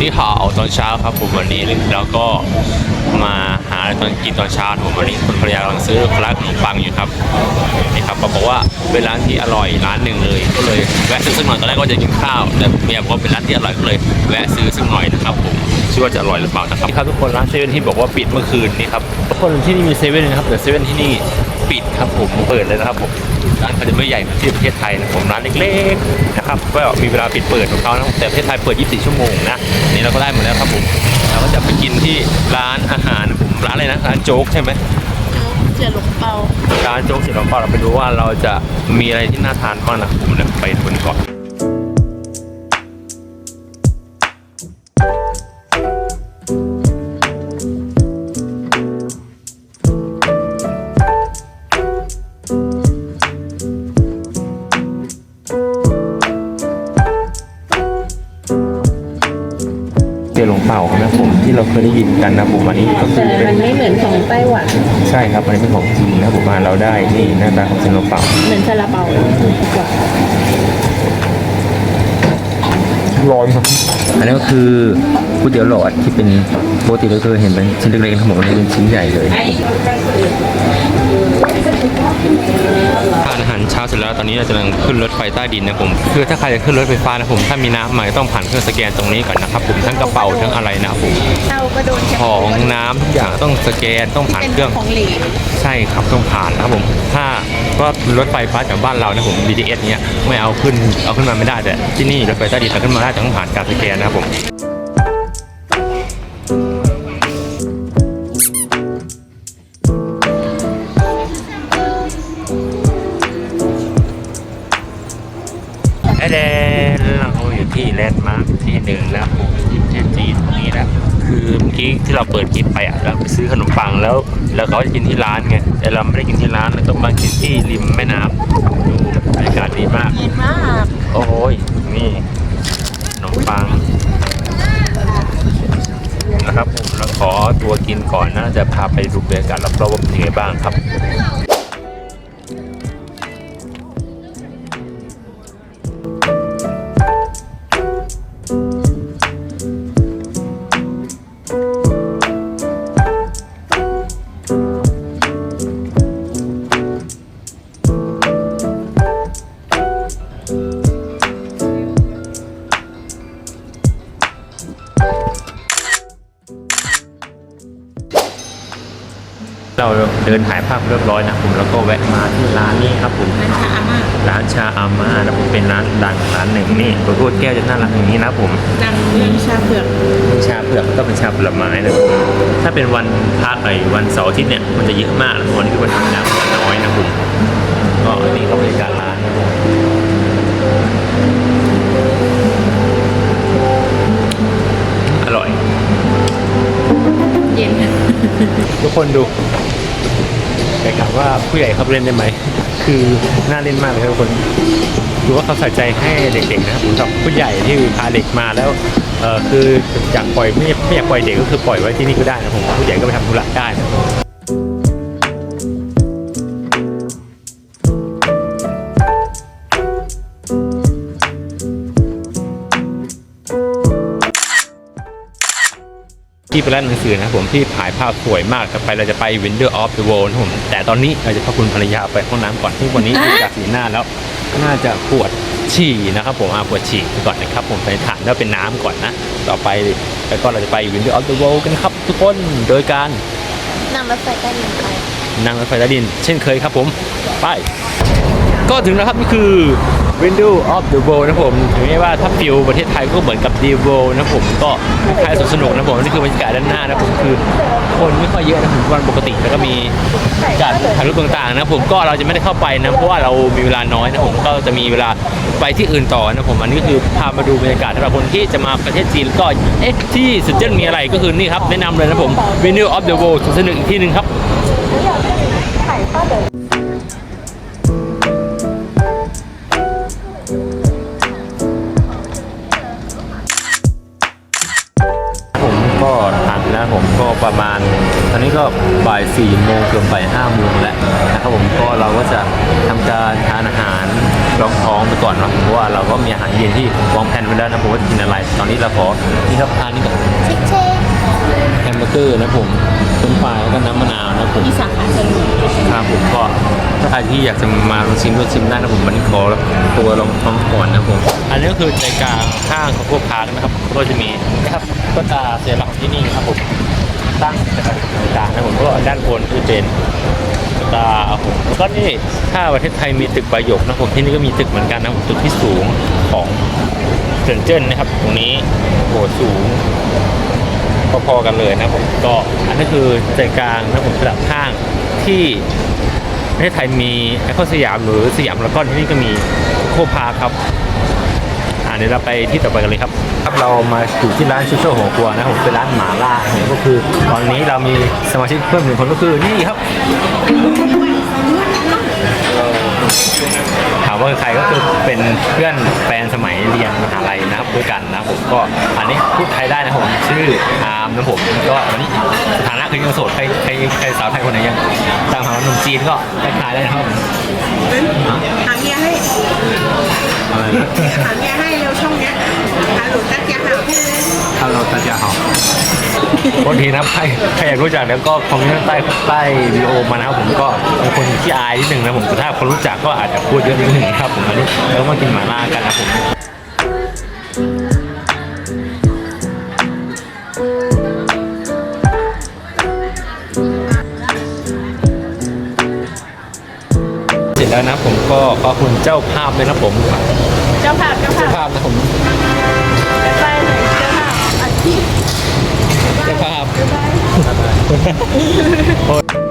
นี่ข่าวตอนเช้าครับผมวันนี้แล้วก็มาหาอะไรตอนกินตอนเช้าผมวันนี้คุณภรรยากำลังซื้อคลักขนมปังอยู่ครับนี่ครับเขาบอกว่าเป็นร้านที่อร่อยร้านหนึ่งเลย ก็เลยแวะซื้อสักหน่อยตอนแรกก็จะกินข้าวแต่เมียบอกว่าเป็นร้านที่อร่อยก็เลยแวะซื้อสักหน่อยนะครับผมชื่อว่าจะอร่อยหรือเปล่านะครับนี่ครับทุกคนร้านเซเว่นที่บอกว่าปิดเมื่อคืนนี่ครับทุกคนที่นี่มีเซเว่นนะครับแต่เซเว่นที่นี่ปิดครับผมเปิดเลยนะครับผม ร้านเขาจะไม่ใหญ่เหมือนที่ประเทศไทยนะผมร้านเล็กๆนะครับก็มีเวลาปิดเปิดของเขานะแต่ประเทศไทยเปิด 24 ชั่วโมงนะนี่เราก็ได้หมดแล้วครับผมเราก็จะไปกินที่ร้านอาหารผมร้านอะไรนะร้านโจ๊กใช่ไหมเจียหลงเปาร้านโจ๊กเสร็จแล้วก็เราไปดูว่าเราจะมีอะไรที่น่าทานบ้างนะผมเดี๋ยวไปดูกันก่อน เจียหลงเป่าครับผมที่เราเคยได้ยินกันนะผมอันนี้ก็คือแต่เป็มันนไม่เหมือนของไต้หวันใช่ครับอันนี้เป็นของจริงนะผมมาเราได้นี่หน้าตาของเจียหลงเป่าเหมือนซาลาเปาถูกกว่าร้อนครับอันนี้ก็คือก๋วยเตี๋ยวหลอดที่เป็นปกติเราเคยเห็นเป็นชิ้นเล็กๆทั้งหมดวันนี้เป็นชิ้นใหญ่เลย ทานอาหารเช้าเสร็จแล้วตอนนี้เราจะกำลังขึ้นรถไฟใต้ดินนะผมคือถ้าใครจะขึ้นรถไฟฟ้านะผมถ้ามีน้ำใหม่ต้องผ่านเครื่องสแกนตรงนี้ก่อนนะครับผมทั้งกระเป๋าทั้งอะไรนะครับผมเตาก็โดนของน้ำทุกอย่างต้องสแกนต้องผ่านเป็นเครื่องของเหลวใช่ครับต้องผ่านนะครับผมถ้าก็รถไฟฟ้าจากบ้านเรานะผม BTS เนี้ยไม่เอาขึ้นเอาขึ้นมาไม่ได้แต่ที่นี่รถไฟใต้ดินเอาขึ้นมาได้แต่ต้องผ่านการสแกนนะครับผม ไอเดนเราอยู่ที่แลนด์มาร์คที่หนึ่งแล้วผมที่เทศจีนตรงนี้นะคือเมื่อกี้ที่เราเปิดคลิปไปอะเราไปซื้อขนมปังแล้ว แล้วเขาจะกินที่ร้านไงแต่เราไม่ได้กินที่ร้านเราต้องมากินที่ริมแม่น้ำดูบรรยากาศดีมากเย็นมาก โอ้ยนี่ขนมปังนะครับผมเราขอตัวกินก่อนนะจะพาไปดูบรรยากาศรอบๆว่าเป็นยังไงบ้างครับ เราเดินถ่ายภาพเรียบร้อยนะผมแล้วก็แวะมาที่ร้านนี้ครับผมมันชาอาม่าร้านชาอาม่านะผมเป็นร้านดังร้านหนึ่งนี่ตัวตัวแก้วจะน่ารักอย่างนี้นะผมดังเรื่องชาเผือกเป็นชาเผือกแล้วก็เป็นชาผลไม้นะผมถ้าเป็นวันพักไอ้วันเสาร์อาทิตย์เนี่ยมันจะเยอะมากนะวันนี้คือวันธรรมดามันจะน้อยนะผมก็นี่ก็บรรยากาศร้าน ทุกคนดูแต่ถามว่าผู้ใหญ่เขาเล่นได้ไหม คือน่าเล่นมากเลยทุกคนดูว่าเขาใส่ใจให้เด็กๆนะครับผมชอบผู้ใหญ่ที่พาเด็กมาแล้วเออคืออยากปล่อยไม่ไม่อยากปล่อยเด็กก็คือปล่อยไว้ที่นี่ก็ได้นะผมผู้ใหญ่ก็ไปทำธุระได้นะ ที่เป็นร้านหนังสือนะครับผมที่ถ่ายภาพสวยมากครับไปเราจะไป Window of the World นะครับผมแต่ตอนนี้เราจะพาคุณภรรยาไปห้องน้ำก่อนซึ่งวันนี้ดูจากสีหน้าแล้วน่าจะปวดฉี่นะครับผมอาปวดฉี่ก่อนนะครับ ผมไปถามแล้วเป็นน้ำก่อนนะ ต่อไปแล้วก็เราจะไป Window of the World กันครับ ทุกคนโดยการนั่งรถไฟใต้ดินไปนั่งรถไฟใต้ดิน เช่นเคยครับผมไป ก็ถึงแล้วครับนี่คือ Window of the World นะผมถึงแม้ว่าถ้าฟิลประเทศไทยก็เหมือนกับ The World นะผมก็คล้ายสวนสนุกนะผมนี่คือบรรยากาศด้านหน้านะผมคือคนไม่ค่อยเยอะนะผมวันปกติแล้วก็มีการถ่ายรูปต่างๆนะผมก็เราจะไม่ได้เข้าไปนะเพราะว่าเรามีเวลาน้อยนะผมก็จะมีเวลาไปที่อื่นต่อนะผมอันนี้คือพามาดูบรรยากาศสำหรับคนที่จะมาประเทศจีนก็เอ๊ะที่สุดเจนมีอะไรก็คือนี่ครับแนะนำเลยนะผม Window of the World สนสนุกอีกที่หนึ่งครับ ก็ทานแล้วผมก็ประมาณ ตอนนี้ก็บ่ายสี่โมงเกือบบ่ายห้าโมงแล้วนะครับผมก็เราก็จะทำการทานอาหารรองท้องไปก่อนเนาะเพราะว่าเราก็มีอาหารเย็นที่วางแผนไว้แล้วนะผมว่าจะกินอะไร ตอนนี้เราขอนี่ครับทานนี่กับเช็คเช็คแฮมเบอร์ เกอร์นะผมเป็นปลายแล้วก็น้ำมะนาวนะผมมีสาขาเซลูครับผมก็ถ้าใครที่อยากจะมาลองชิมก็ชิมได้นะผมวันนี้ขอตัวลองท้องก่อนนะผม อันนี้ก็คือใจกลางข้างของพวกพาร์คนะครับ ก็จะมีนะครับก็ตาเสียหลักที่นี่ครับผมตั้งนะครับกลางนะผมก็ด้านบนคือเป็นตาผมแล้วก็นี่ถ้าประเทศไทยมีตึกประโยคนะผมที่นี่ก็มีตึกเหมือนกันนะผมตึกที่สูงของเซินเจิ้นนะครับ ตรงนี้โหสูง พอๆกันเลยนะผมก็อันนี้คือใจกลางนะผมสลับข้างที่ประเทศไทยมีไอคอนสยามหรือสยามแล้วก็ที่นี่ก็มีโคพาร์คครับอ่าเดี๋ยวเราไปที่ต่อไปกันเลยครับ ครับเรามาอยู่ที่ร้านชิโชหัวครัวนะผมเป็นร้านหมาล่าเนี่ยก็คือตอนนี้เรามีสมาชิกเพิ่มหนึ่งคนก็คือนี่ครับถามว่าใครก็คือเป็นเพื่อนแฟนสมัยเรียนมหาลัยนะครับด้วยกันนะครับผมก็อันนี้พูดไทยได้นะผมชื่ออาร์มนะผมก็อันนี้สถานะคือยังโสดใครใครใครสาวไทยคนไหนยังตามหาหนุ่มจีนก็ได้ทายได้นะครับผมหาเมียให้อะไรนะหาเมียให้เร็วช่องเนี้ยหาหลุดตักยาหา โทษทีนะครับใครใครอยากรู้จักแล้วก็คอมเมนต์ใต้ใต้วิดีโอมานะครับผมก็เป็นคนที่อายนิดนึงนะผมแต่ถ้าคนรู้จักก็อาจจะพูดเยอะนิดนึงครับผมอันนี้เรามากินหมาล่ากันนะผมเสร็จแล้วนะผมก็ขอบคุณเจ้าภาพเลยนะผมเจ้าภาพเจ้าภาเจ้าพภาพนะผมไปไปหน่อยเจ้าภาพอาชีพ เจ้าภาพ โอ้ย